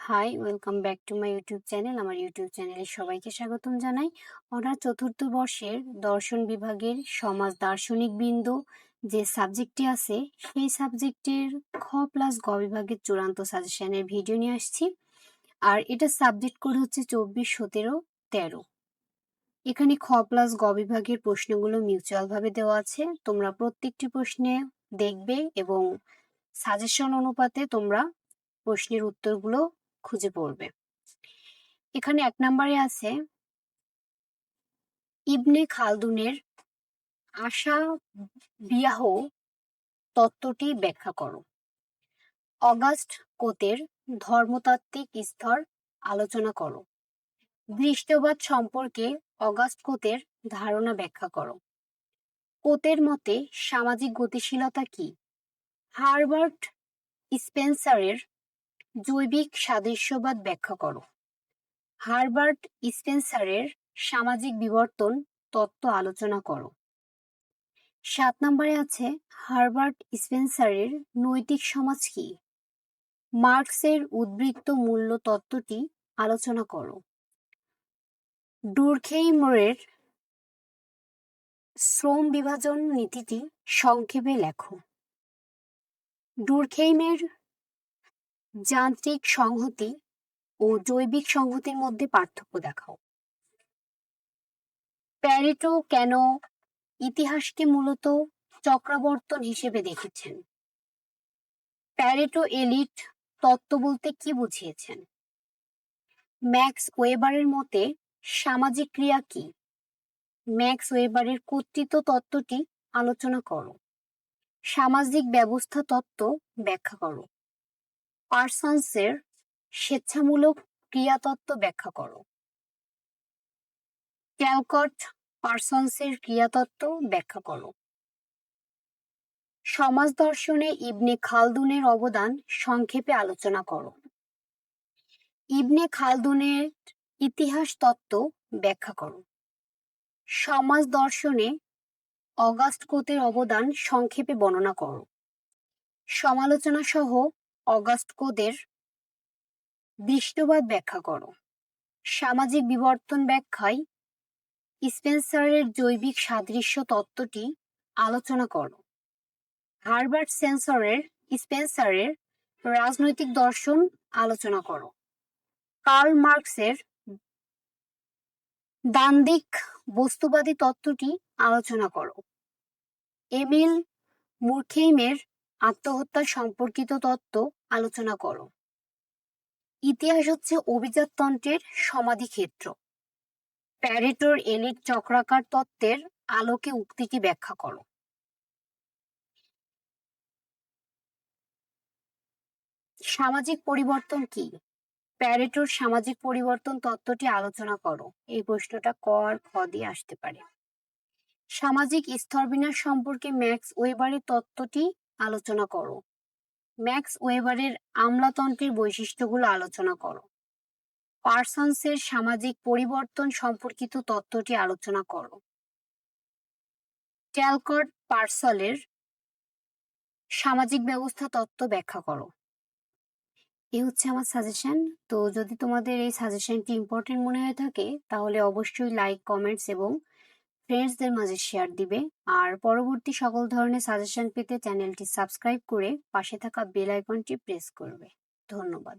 Hi welcome back to my YouTube channel আমার YouTube চ্যানেলে সবাইকে স্বাগতম জানাই। অনার চতুর্থ বর্ষের দর্শন বিভাগের সমাজ দার্শনিক বিন্দু যে সাবজেক্টটি আছে, সেই সাবজেক্টের খ প্লাস গ বিভাগের চূড়ান্ত সাজেশনের ভিডিও নিয়ে আসছি। আর এটা সাবজেক্ট কোড হচ্ছে চব্বিশ, সতেরো, তেরো। এখানে খ প্লাস গ বিভাগের প্রশ্নগুলো মিউচুয়াল ভাবে দেওয়া আছে। তোমরা প্রত্যেকটি প্রশ্নে দেখবে এবং সাজেশন অনুপাতে তোমরা প্রশ্নের উত্তরগুলো খুঁজে পড়বে। এখানে এক নম্বরে আছে, ইবনে খালদুনের আশা বিয়াহ তত্ত্বটি ব্যাখ্যা করো। অগাস্ট কোতের ধর্মতাত্ত্বিক স্তর আলোচনা করো। দৃষ্টবাদ সম্পর্কে অগাস্ট কোতের ধারণা ব্যাখ্যা করো। কোতের মতে সামাজিক গতিশীলতা কি? হারবার্ট স্পেন্সারের জৈবিক সাদৃশ্যবাদ ব্যাখ্যা করো। হারবার্ট স্পেন্সারের সামাজিক বিবর্তন তত্ত্ব আলোচনা করো। সাত নম্বরে আছে হারবার্ট স্পেন্সারের নৈতিক সমাজ কি? মার্কসের উদ্বৃত্ত মূল্য তত্ত্বটি আলোচনা করো। ডুরখেইমরের শ্রম বিভাজন নীতিটি সংক্ষেপে লেখো। ডুরখেইমের যান্ত্রিক সংহতি ও জৈবিক সংহতির মধ্যে পার্থক্য দেখাও। প্যারেটো কেন ইতিহাসকে মূলত চক্রাবর্তন হিসেবে দেখেছেন? প্যারেটো এলিট তত্ত্ব বলতে কি বুঝিয়েছেন? ম্যাক্স ওয়েবারের মতে সামাজিক ক্রিয়া কি? ম্যাক্স ওয়েবারের কর্তৃত্ব তত্ত্বটি আলোচনা করো। সামাজিক ব্যবস্থা তত্ত্ব ব্যাখ্যা করো। পার্সনসের স্বেচ্ছামূলক ক্রিয়াতত্ত্ব ব্যাখ্যা করো। ক্যালকট পার্সনসের ক্রিয়াতত্ত্ব ব্যাখ্যা করো। সমাজ দর্শনে ইবনে খালদুনের অবদান সংক্ষেপে আলোচনা করো। ইবনে খালদুনের ইতিহাস তত্ত্ব ব্যাখ্যা করো। সমাজ দর্শনে অগাস্ট কোতের অবদান সংক্ষেপে বর্ণনা করো। সমালোচনা সহ অগাস্ট কোদের দৃষ্টবাদ ব্যাখ্যা করো। সামাজিক বিবর্তন ব্যাখ্যায় স্পেন্সারের জৈবিক সাদৃশ্য তত্ত্বটি আলোচনা করো। হারবার্ট সেন্সরের স্পেন্সারের রাজনৈতিক দর্শন আলোচনা করো। কার্ল মার্কসের দান্দিক বস্তুবাদী তত্ত্বটি আলোচনা করো। এমিল মুরখেইমের আত্মহত্যা সম্পর্কিত তত্ত্ব আলোচনা করো। ইতিহাস হচ্ছে অভিজাততন্ত্রের সমাধিক্ষেত্র। প্যারেটোর এলিট চক্রাকার তত্ত্বের আলোকে উক্তিটি ব্যাখ্যা করো। সামাজিক পরিবর্তন কি? প্যারেটোর সামাজিক পরিবর্তন তত্ত্বটি আলোচনা করো। এই প্রশ্নটা ক আর দিয়ে আসতে পারে। সামাজিক স্তরবিন্যাস সম্পর্কে ম্যাক্স ওয়েবারের তত্ত্বটি আলোচনা করো। ম্যাক্স ওয়েবারের আমলাতন্ত্রের বৈশিষ্ট্যগুলো আলোচনা করো। পার্সনসের সামাজিক পরিবর্তন সম্পর্কিত তত্ত্বটি আলোচনা করো। ট্যালকট পার্সলের সামাজিক ব্যবস্থা তত্ত্ব ব্যাখ্যা করো। এই হচ্ছে আমার সাজেশন তো যদি তোমাদের এই সাজেশনটি ইম্পর্টেন্ট মনে হয়ে থাকে, তাহলে অবশ্যই লাইক কমেন্টস এবং ফ্রেন্ডসদের মাঝে শেয়ার দিবে। আর পরবর্তী সকল ধরনের সাজেশন পেতে চ্যানেলটি সাবস্ক্রাইব করে পাশে থাকা বেল আইকনটি প্রেস করবে। ধন্যবাদ।